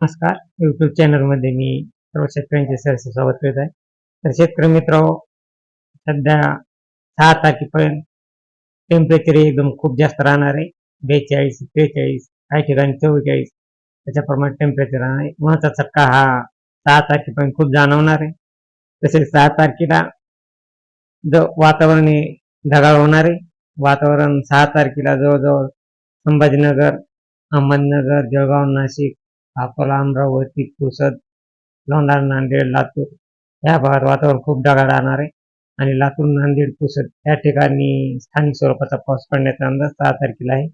नमस्कार. यूट्यूब चॅनलमध्ये मी सर्व शेतकऱ्यांचे सहर्ष स्वागत आहे. तर शेतकरी मित्र सध्या सहा तारखेपर्यंत टेम्परेचर एकदम खूप जास्त राहणार आहे. बेचाळीस त्रेचाळीस काही ठिकाणी चव्वेचाळीस त्याच्याप्रमाणे टेम्परेचर राहणार आहे. उन्हाचा चक्का हा सहा तारखेपर्यंत खूप जाणवणार आहे. तसेच सहा तारखेला ज वातावरण ढगाळ होणार आहे. वातावरण सहा तारखेला जवळजवळ संभाजीनगर अहमदनगर जळगाव नाशिक अकोला अमरावती पुसद लोणार नांदेड लातूर या भागात वातावरण खूप ढगाळ राहणार आहे. आणि लातूर नांदेड पुसद या ठिकाणी स्थानिक स्वरूपाचा पाऊस पडण्याचा अंदाज सहा तारखेला आहे.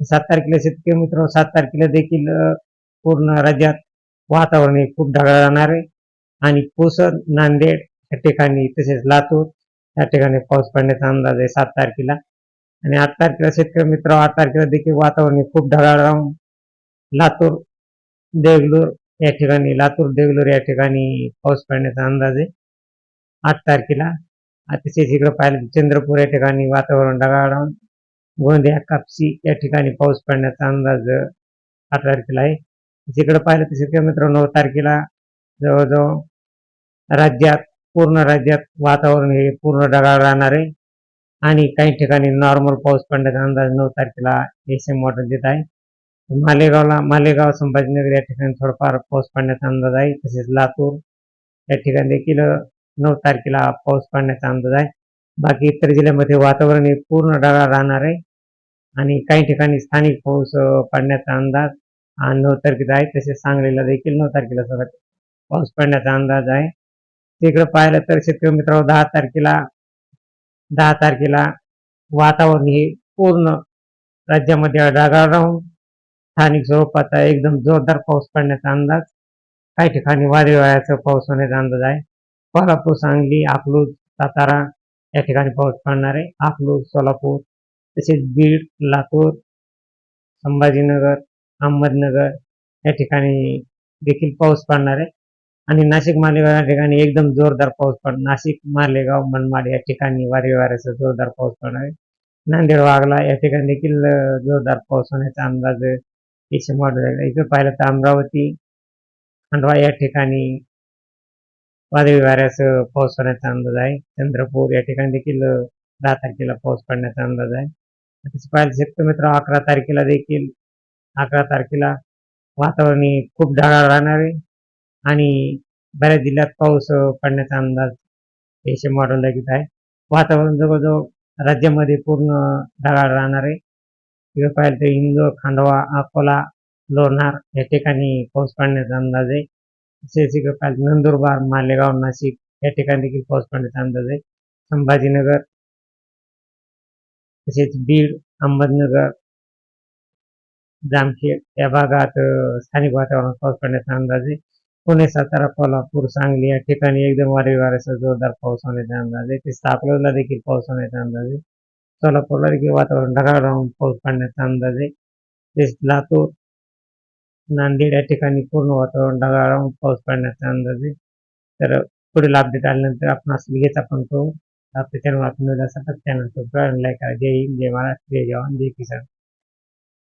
सात तारखेला शेतकरी मित्र सात तारखेला देखील पूर्ण राज्यात वातावरण हे खूप ढगाळ राहणार आहे. आणि पुसद नांदेड या ठिकाणी तसेच लातूर या ठिकाणी पाऊस पडण्याचा अंदाज आहे सात तारखेला. आणि आठ तारखेला शेतकरी मित्र आठ तारखेला देखील वातावरण हे खूप ढगाळ राहून लातूर देगलूर या ठिकाणी लातूर देगलूर या ठिकाणी पाऊस पडण्याचा अंदाज आहे. आठ तारखेला तसेच इकडे पाहिलं तर चंद्रपूर या ठिकाणी वातावरण ढगाळ गोंदिया कापसी या ठिकाणी पाऊस पडण्याचा अंदाज आठ तारखेला आहे. जिकडं पाहिलं तसे शेतकरी मित्र नऊ तारखेला जवळजवळ राज्यात पूर्ण राज्यात वातावरण हे पूर्ण ढगाळ राहणार आहे. आणि काही ठिकाणी नॉर्मल पाऊस पडण्याचा अंदाज नऊ तारखेला एस एम वॉटर देत आहे. मालेगावला मालेगाव संभाजीनगर या ठिकाणी थोडाफार पाऊस पडण्याचा अंदाज आहे. तसेच लातूर या ठिकाणी देखील नऊ तारखेला पाऊस पडण्याचा अंदाज आहे. बाकी इतर जिल्ह्यामध्ये वातावरण हे पूर्ण ढगाळ राहणार आहे. आणि काही ठिकाणी स्थानिक पाऊस पडण्याचा अंदाज हा नऊ तारखेचा आहे. तसेच सांगलीला देखील नऊ तारखेला सगळं पाऊस पडण्याचा अंदाज आहे. तिकडे पाहिलं तर शेतकरी मित्रांनो दहा तारखेला दहा तारखेला वातावरण हे पूर्ण राज्यामध्ये ढगाळ राहून स्थानिक स्वरूपाचा एकदम जोरदार पाऊस पडण्याचा अंदाज. काही ठिकाणी वादळी वाऱ्याचा पाऊस होण्याचा अंदाज आहे. कोल्हापूर सांगली अकलूज सातारा या ठिकाणी पाऊस पडणार आहे. अकलूज सोलापूर तसेच बीड लातूर संभाजीनगर अहमदनगर या ठिकाणी देखील पाऊस पडणार आहे. आणि नाशिक मालेगाव या ठिकाणी एकदम जोरदार पाऊस पड नाशिक मालेगाव मनमाड या ठिकाणी वारे वाऱ्याचा जोरदार पाऊस पडणार आहे. नांदेड वागला या ठिकाणी देखील जोरदार पाऊस होण्याचा अंदाज एकशे मॉडेल इथं पाहिलं तर अमरावती खंडवा या ठिकाणी वादळी वाऱ्यासह पाऊस पडण्याचा अंदाज आहे. चंद्रपूर या ठिकाणी देखील दहा तारखेला पाऊस पडण्याचा अंदाज आहे. तसं पाहिलं शेतकरी मित्र अकरा तारखेला देखील अकरा तारखेला वातावरण खूप ढगाळ राहणार आहे आणि बऱ्याच जिल्ह्यात पाऊस पडण्याचा अंदाज एशिया मॉडेल लगेच आहे वातावरण जवळजवळ राज्यामध्ये पूर्ण ढगाळ राहणार आहे. तिकडे पाहिलं इंदोर खांडवा अकोला लोणार या ठिकाणी पाऊस पडण्याचा अंदाज आहे. तसेच इकडे पाहिलं नंदुरबार मालेगाव नाशिक या ठिकाणी देखील पाऊस पडण्याचा अंदाज आहे. संभाजीनगर तसेच बीड अहमदनगर जामखेड या भागात स्थानिक वातावरणात पाऊस पडण्याचा अंदाज आहे. पुणे सातारा कोल्हापूर सांगली या ठिकाणी एकदम वारे वाऱ्याचा जोरदार पाऊस होण्याचा अंदाज आहे. तसेच अकलूजला देखील पाऊस होण्याचा अंदाज आहे. सोलापूरला देखील वातावरण ढगाळ राहून पाऊस पडण्याचा अंदाज आहे. तसेच लातूर नांदेड या ठिकाणी पूर्ण वातावरण ढगाळ राहून पाऊस पडण्याचा अंदाज आहे. तर पुढील अपडेट आल्यानंतर आपण असं लगेच आपण तो आपल्या चॅनल आपण सतत चॅनल लाईक करा. जय हिंद जय महाराष्ट्र जय जवान जय किसान.